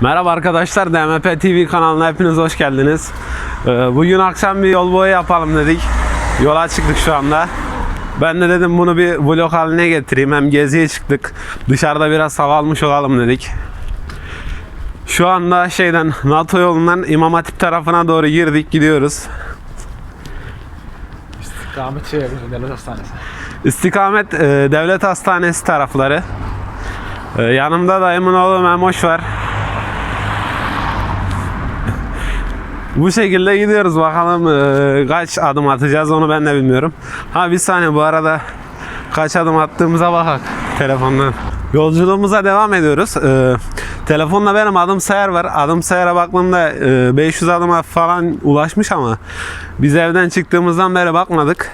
Merhaba arkadaşlar, DMP TV kanalına hepiniz hoş geldiniz. Ee, Bugün akşam bir yol boyu yapalım dedik. Yola çıktık şu anda. Ben de dedim bunu bir vlog haline getireyim. Hem geziye çıktık. Dışarıda biraz hava almış olalım dedik. Şu anda şeyden NATO yolundan İmam Hatip tarafına doğru girdik gidiyoruz. İstikamet şey devlet hastanesi. İstikamet e, devlet hastanesi tarafları. E, yanımda dayımın oğlu Memoş var. Bu şekilde gidiyoruz bakalım e, kaç adım atacağız onu ben de bilmiyorum. Ha bir saniye bu arada kaç adım attığımıza bakak telefondan. Yolculuğumuza devam ediyoruz. E, telefonla benim adım sayar var. Adım sayara baktığımda e, 500 adıma falan ulaşmış ama biz evden çıktığımızdan beri bakmadık.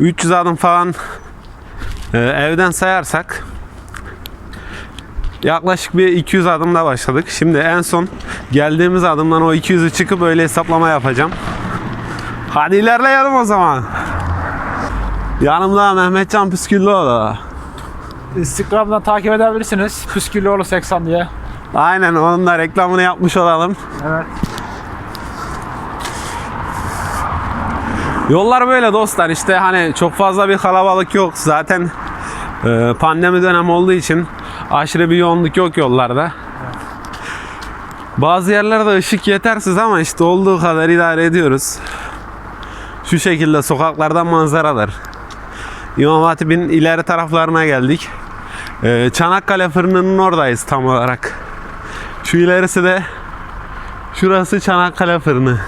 300 adım falan e, evden sayarsak yaklaşık bir 200 adımda başladık. Şimdi en son geldiğimiz adımdan o 200'ü çıkıp öyle hesaplama yapacağım. Hadi ilerleyelim o zaman. Yanımda Mehmetcan Püsküllüoğlu. Instagram'dan takip edebilirsiniz. Püsküllüoğlu 80 diye. Aynen onun da reklamını yapmış olalım. Evet. Yollar böyle dostlar işte hani çok fazla bir kalabalık yok. Zaten e, pandemi dönem olduğu için aşırı bir yoğunluk yok yollarda. Bazı yerlerde ışık yetersiz ama işte olduğu kadar idare ediyoruz. Şu şekilde sokaklardan manzaralar. İmam Hatip'in ileri taraflarına geldik. E, Çanakkale fırınının oradayız tam olarak. Şu ilerisi de şurası Çanakkale fırını.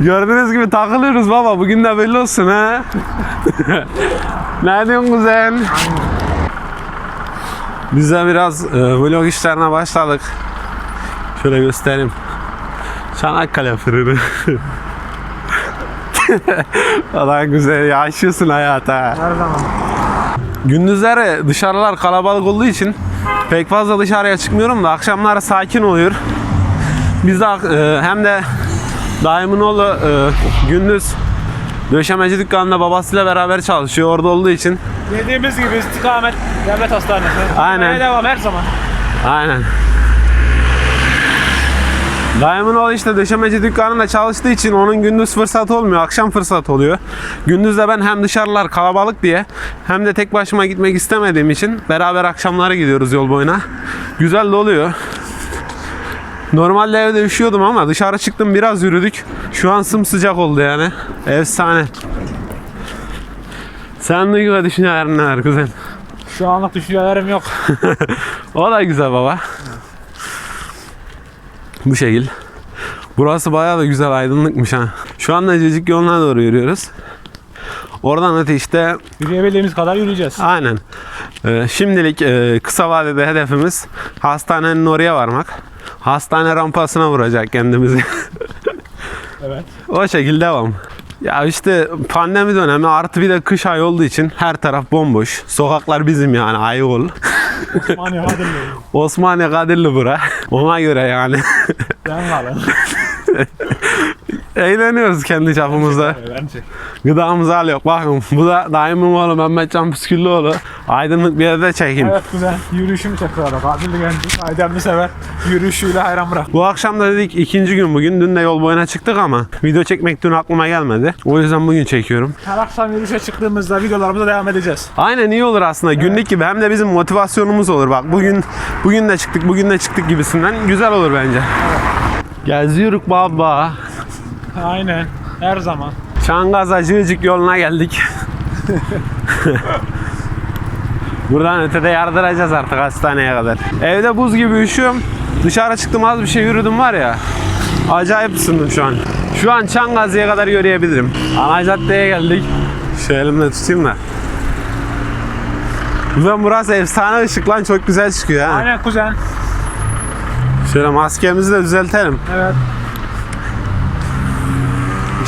Gördüğünüz gibi takılıyoruz baba. Bugün de belli olsun ha. ne diyorsun kuzen? Biz de biraz e, vlog işlerine başladık. Şöyle göstereyim. Çanakkale fırını. Lan güzel yaşıyorsun hayata. Her zaman. Gündüzleri dışarılar kalabalık olduğu için pek fazla dışarıya çıkmıyorum da akşamları sakin oluyor. Biz de e, hem de dayımın oğlu e, gündüz döşemeci dükkanında babasıyla beraber çalışıyor orada olduğu için. Dediğimiz gibi istikamet devlet hastanesi. Aynen. Gitmeye devam her zaman. Aynen. Dayımın oğlu işte döşemeci dükkanında çalıştığı için onun gündüz fırsatı olmuyor, akşam fırsat oluyor. Gündüz de ben hem dışarılar kalabalık diye hem de tek başıma gitmek istemediğim için beraber akşamları gidiyoruz yol boyuna. Güzel de oluyor. Normalde evde üşüyordum ama dışarı çıktım biraz yürüdük. Şu an sımsıcak oldu yani. Efsane. Sen duygu ve düşüncelerin neler kuzen? Şu anlık düşüncelerim yok. o da güzel baba. Bu şekil. Burası bayağı da güzel aydınlıkmış ha. Şu anda Cicik yoluna doğru yürüyoruz. Oradan öte işte Yürüyebildiğimiz kadar yürüyeceğiz. aynen. Ee, şimdilik e, kısa vadede hedefimiz hastanenin oraya varmak. Hastane rampasına vuracak kendimizi. Evet. o şekilde devam. Ya işte pandemi dönemi artı bir de kış ayı olduğu için her taraf bomboş. Sokaklar bizim yani ayol. Osmaniye Hadırlı. Osmaniye Kadirli bura. Ona göre yani. Ben kalın. Eğleniyoruz kendi çapımızda. Bence. Gıdamızı alıyor. Bakın bu da daimin oğlu Mehmetcan Püsküllüoğlu. Aydınlık bir yerde çekeyim. Evet güzel. Yürüyüşümü tekrarladık. Adilli geldik. Aydemli sever. Yürüyüşüyle hayran bırak. Bu akşam da dedik ikinci gün bugün. Dün de yol boyuna çıktık ama video çekmek dün aklıma gelmedi. O yüzden bugün çekiyorum. Her akşam yürüyüşe çıktığımızda videolarımıza devam edeceğiz. Aynen iyi olur aslında. Günlük gibi hem de bizim motivasyonumuz olur. Bak bugün bugün de çıktık, bugün de çıktık gibisinden güzel olur bence. Geziyoruz baba. Aynen. Her zaman. Çangaz Acıcık yoluna geldik. Buradan ötede yardıracağız artık hastaneye kadar. Evde buz gibi üşüyorum. Dışarı çıktım az bir şey yürüdüm var ya. Acayip ısındım şu an. Şu an Çangazı'ya kadar yürüyebilirim. Ana caddeye geldik. Şu elimle tutayım da. Ulan burası efsane ışık lan çok güzel çıkıyor ha. Aynen kuzen. Şöyle maskemizi de düzeltelim. Evet.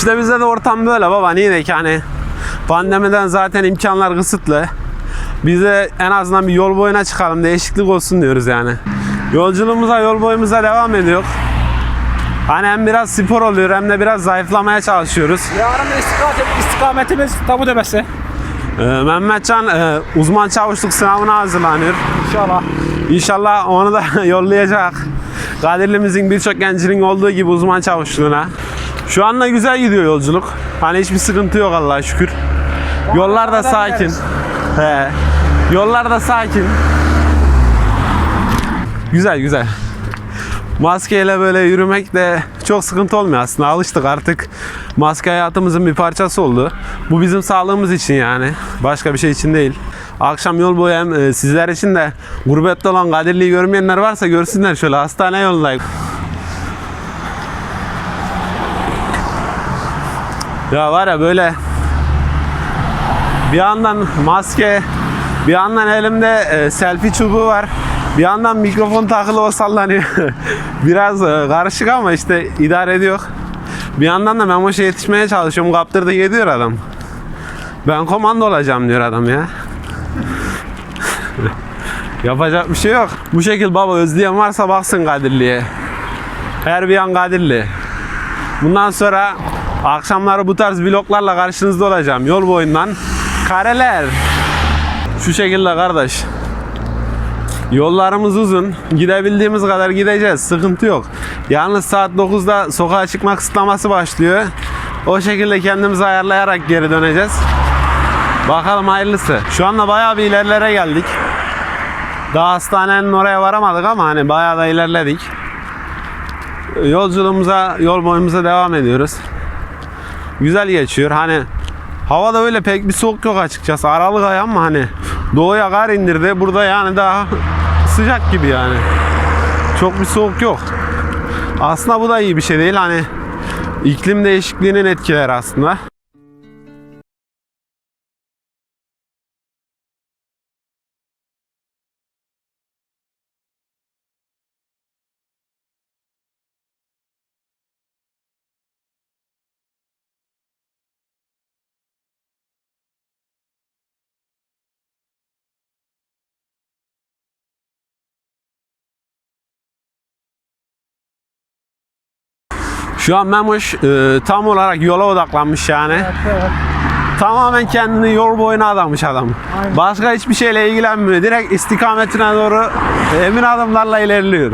İşte bizde de ortam böyle baba niye ki hani pandemiden zaten imkanlar kısıtlı. Biz de en azından bir yol boyuna çıkalım değişiklik olsun diyoruz yani. Yolculuğumuza yol boyumuza devam ediyor. Hani hem biraz spor oluyor hem de biraz zayıflamaya çalışıyoruz. Yarın istikamet, istikametimiz tabu debesi. Ee, Mehmetcan e, uzman çavuşluk sınavına hazırlanıyor. İnşallah. İnşallah onu da yollayacak. Kadirlimizin birçok gencinin olduğu gibi uzman çavuşluğuna. Şu anda güzel gidiyor yolculuk. Hani hiçbir sıkıntı yok Allah'a şükür. Yollar da sakin. He. Yollar da sakin. Güzel güzel. Maskeyle böyle yürümek de çok sıkıntı olmuyor aslında. Alıştık artık. Maske hayatımızın bir parçası oldu. Bu bizim sağlığımız için yani. Başka bir şey için değil. Akşam yol boyu hem e, sizler için de gurbette olan Kadirli'yi görmeyenler varsa görsünler şöyle hastane yolundayım. Ya var ya böyle bir yandan maske, bir yandan elimde e, selfie çubuğu var. Bir yandan mikrofon takılı o sallanıyor. Biraz e, karışık ama işte idare ediyor. Bir yandan da Memoş'a yetişmeye çalışıyorum. Kaptırdı gidiyor adam. Ben komando olacağım diyor adam ya. Yapacak bir şey yok. Bu şekil baba özleyen varsa baksın Kadirli'ye. Her bir an Kadirli. Bundan sonra akşamları bu tarz vloglarla karşınızda olacağım. Yol boyundan kareler. Şu şekilde kardeş. Yollarımız uzun. Gidebildiğimiz kadar gideceğiz. Sıkıntı yok. Yalnız saat 9'da sokağa çıkma kısıtlaması başlıyor. O şekilde kendimizi ayarlayarak geri döneceğiz. Bakalım hayırlısı. Şu anda bayağı bir ilerlere geldik. Daha hastanenin oraya varamadık ama hani bayağı da ilerledik. Yolculuğumuza, yol boyumuza devam ediyoruz. Güzel geçiyor. Hani havada öyle pek bir soğuk yok açıkçası. Aralık ay ama hani doğuya kar indirdi. Burada yani daha sıcak gibi yani. Çok bir soğuk yok. Aslında bu da iyi bir şey değil. Hani iklim değişikliğinin etkileri aslında. Şu an Memoş e, tam olarak yola odaklanmış yani. Evet. Tamamen kendini yol boyuna adamış adam. Aynen. Başka hiçbir şeyle ilgilenmiyor. Direkt istikametine doğru emin adımlarla ilerliyor.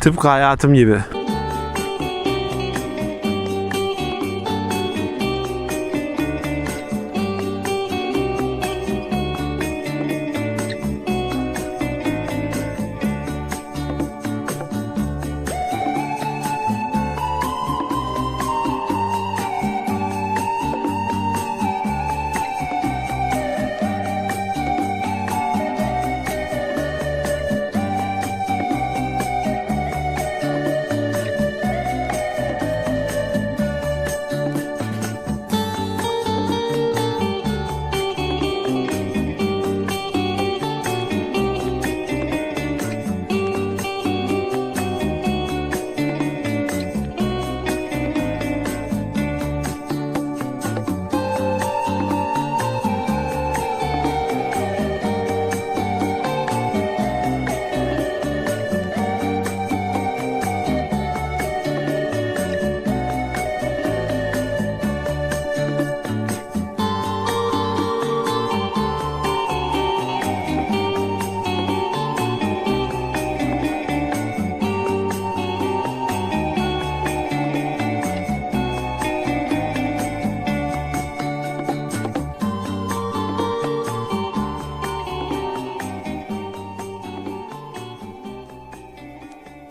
Tıpkı hayatım gibi.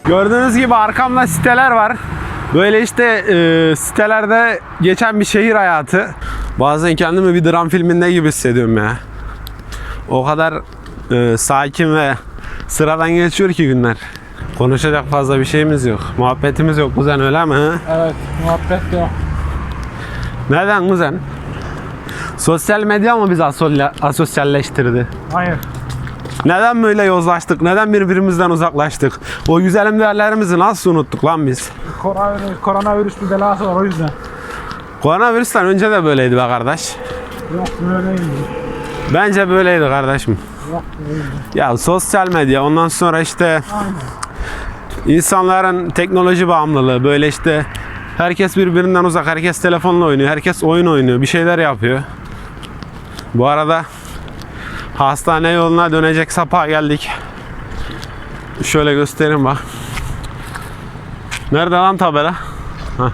Gördüğünüz gibi arkamda siteler var. Böyle işte e, sitelerde geçen bir şehir hayatı. Bazen kendimi bir dram filminde gibi hissediyorum ya. O kadar e, sakin ve sıradan geçiyor ki günler. Konuşacak fazla bir şeyimiz yok. Muhabbetimiz yok kuzen öyle mi? Evet muhabbet yok. Neden kuzen? Sosyal medya mı bizi asosyalleştirdi? Hayır. Neden böyle yozlaştık? Neden birbirimizden uzaklaştık? O güzelim değerlerimizi nasıl unuttuk lan biz? Koronavirüs, koronavirüs bir belası var o yüzden. Koronavirüsten önce de böyleydi be kardeş. Yok böyle değil. Bence böyleydi kardeşim. Yok böyle değil. Ya sosyal medya ondan sonra işte Aynen. insanların teknoloji bağımlılığı böyle işte herkes birbirinden uzak, herkes telefonla oynuyor, herkes oyun oynuyor, bir şeyler yapıyor. Bu arada hastane yoluna dönecek sapa geldik. Şöyle göstereyim bak. Nerede lan tabela? Hah.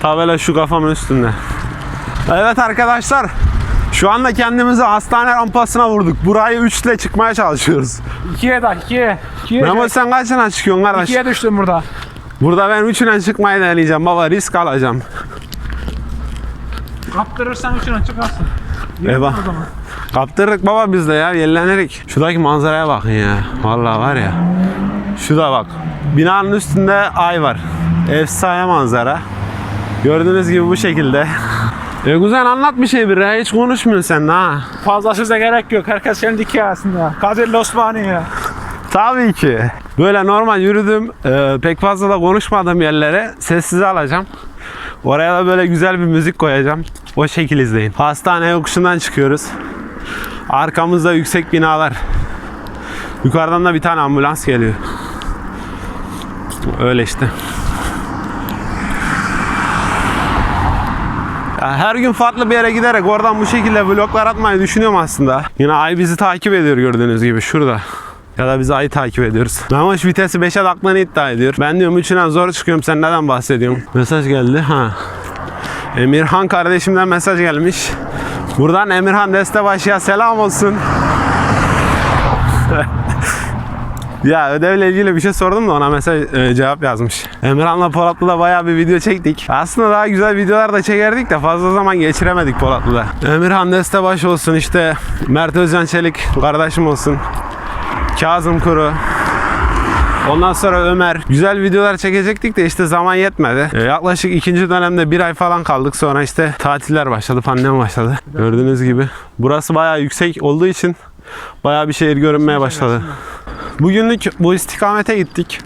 Tabela şu kafamın üstünde. Evet arkadaşlar. Şu anda kendimizi hastane rampasına vurduk. Burayı 3 ile çıkmaya çalışıyoruz. İkiye de ikiye. İkiye, Memo sen kaçına çıkıyorsun kardeş? ikiye düştüm burada. Burada ben üçüne çıkmayı deneyeceğim baba risk alacağım. Kaptırırsan üçüne çıkarsın. Eyvah. O zaman. Kaptırdık baba biz de ya yellenerik. Şuradaki manzaraya bakın ya. Vallahi var ya. Şurada bak. Binanın üstünde ay var. Efsane manzara. Gördüğünüz gibi bu şekilde. E kuzen anlat bir şey bir ya. Hiç konuşmuyorsun sen ha. Fazla söze gerek yok. Herkes kendi hikayesinde. Kadirli Osmaniye. Tabii ki. Böyle normal yürüdüm. e, pek fazla da konuşmadığım yerlere sessize alacağım. Oraya da böyle güzel bir müzik koyacağım. O şekil izleyin. Hastane yokuşundan çıkıyoruz. Arkamızda yüksek binalar. Yukarıdan da bir tane ambulans geliyor. Öyle işte. Ya her gün farklı bir yere giderek oradan bu şekilde vloglar atmayı düşünüyorum aslında. Yine ay bizi takip ediyor gördüğünüz gibi şurada. Ya da biz ayı takip ediyoruz. Mehmet vitesi 5'e taktığını iddia ediyor. Ben diyorum üçünden zor çıkıyorum sen neden bahsediyorsun? Mesaj geldi ha. Emirhan kardeşimden mesaj gelmiş. Buradan Emirhan Destebaşı'ya selam olsun. Ya ödevle ilgili bir şey sordum da ona mesaj e, cevap yazmış. Emirhan'la Polatlı'da da bayağı bir video çektik. Aslında daha güzel videolar da çekerdik de fazla zaman geçiremedik Polatlı'da. Emirhan Destebaş olsun işte Mert Özcan Çelik kardeşim olsun. Kazım Kuru. Ondan sonra Ömer. Güzel videolar çekecektik de işte zaman yetmedi. E, yaklaşık ikinci dönemde bir ay falan kaldık. Sonra işte tatiller başladı, pandemi başladı. Gördüğünüz gibi. Burası bayağı yüksek olduğu için bayağı bir şehir görünmeye başladı. Bugünlük bu istikamete gittik.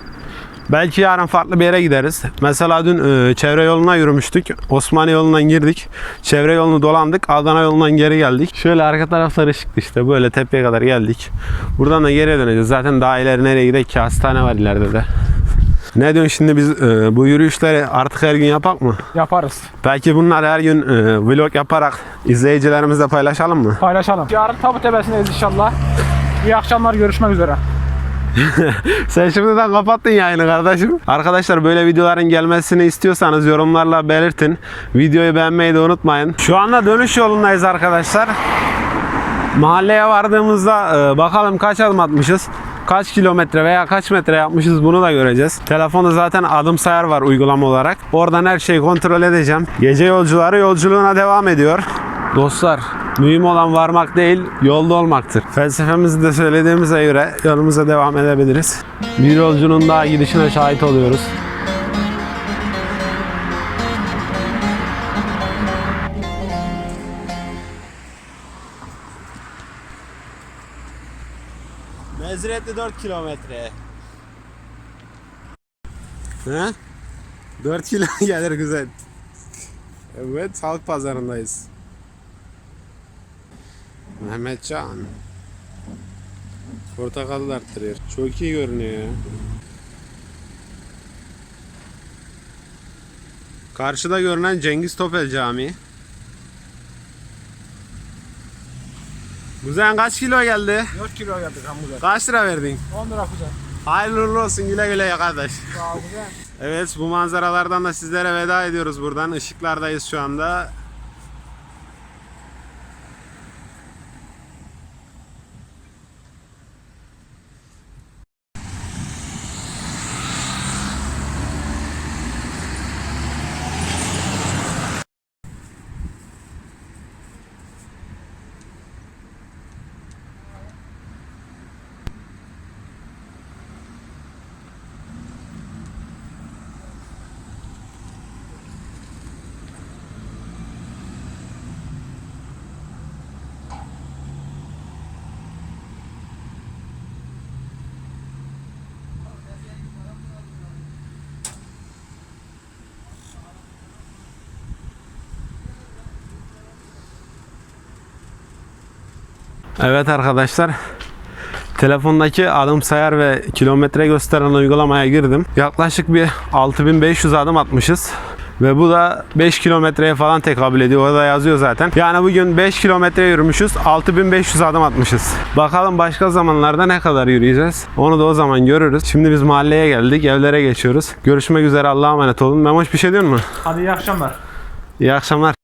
Belki yarın farklı bir yere gideriz. Mesela dün e, çevre yoluna yürümüştük. Osmaniye yolundan girdik. Çevre yolunu dolandık. Adana yolundan geri geldik. Şöyle arka taraflar ışıklı işte. Böyle tepeye kadar geldik. Buradan da geriye döneceğiz. Zaten daha ileri nereye gidelim ki? Hastane var ileride de. Ne diyorsun şimdi biz e, bu yürüyüşleri artık her gün yapak mı? Yaparız. Belki bunlar her gün e, vlog yaparak izleyicilerimizle paylaşalım mı? Paylaşalım. Yarın tabu tepesindeyiz inşallah. İyi akşamlar görüşmek üzere. Sen şimdiden kapattın yayını kardeşim. Arkadaşlar böyle videoların gelmesini istiyorsanız yorumlarla belirtin. Videoyu beğenmeyi de unutmayın. Şu anda dönüş yolundayız arkadaşlar. Mahalleye vardığımızda e, bakalım kaç adım atmışız. Kaç kilometre veya kaç metre yapmışız bunu da göreceğiz. Telefonda zaten adım sayar var uygulama olarak. Oradan her şeyi kontrol edeceğim. Gece yolcuları yolculuğuna devam ediyor. Dostlar mühim olan varmak değil yolda olmaktır. Felsefemizi de söylediğimize göre yolumuza devam edebiliriz. Bir yolcunun daha gidişine şahit oluyoruz. Mezretli 4 kilometre. He? 4 kilo gelir güzel. Evet, halk pazarındayız. Mehmetcan. Portakalı arttırıyor. Çok iyi görünüyor ya. Karşıda görünen Cengiz Topel Camii. Kuzen kaç kilo geldi? 4 kilo geldik hamburger. Kaç lira verdin? 10 lira kuzen. Hayırlı uğurlu olsun güle güle ya kardeş. Sağ ol kuzen. Evet bu manzaralardan da sizlere veda ediyoruz buradan. Işıklardayız şu anda. Evet arkadaşlar. Telefondaki adım sayar ve kilometre gösteren uygulamaya girdim. Yaklaşık bir 6500 adım atmışız. Ve bu da 5 kilometreye falan tekabül ediyor. Orada yazıyor zaten. Yani bugün 5 kilometre yürümüşüz. 6500 adım atmışız. Bakalım başka zamanlarda ne kadar yürüyeceğiz. Onu da o zaman görürüz. Şimdi biz mahalleye geldik. Evlere geçiyoruz. Görüşmek üzere. Allah'a emanet olun. Memoş bir şey diyor mu? Hadi iyi akşamlar. İyi akşamlar.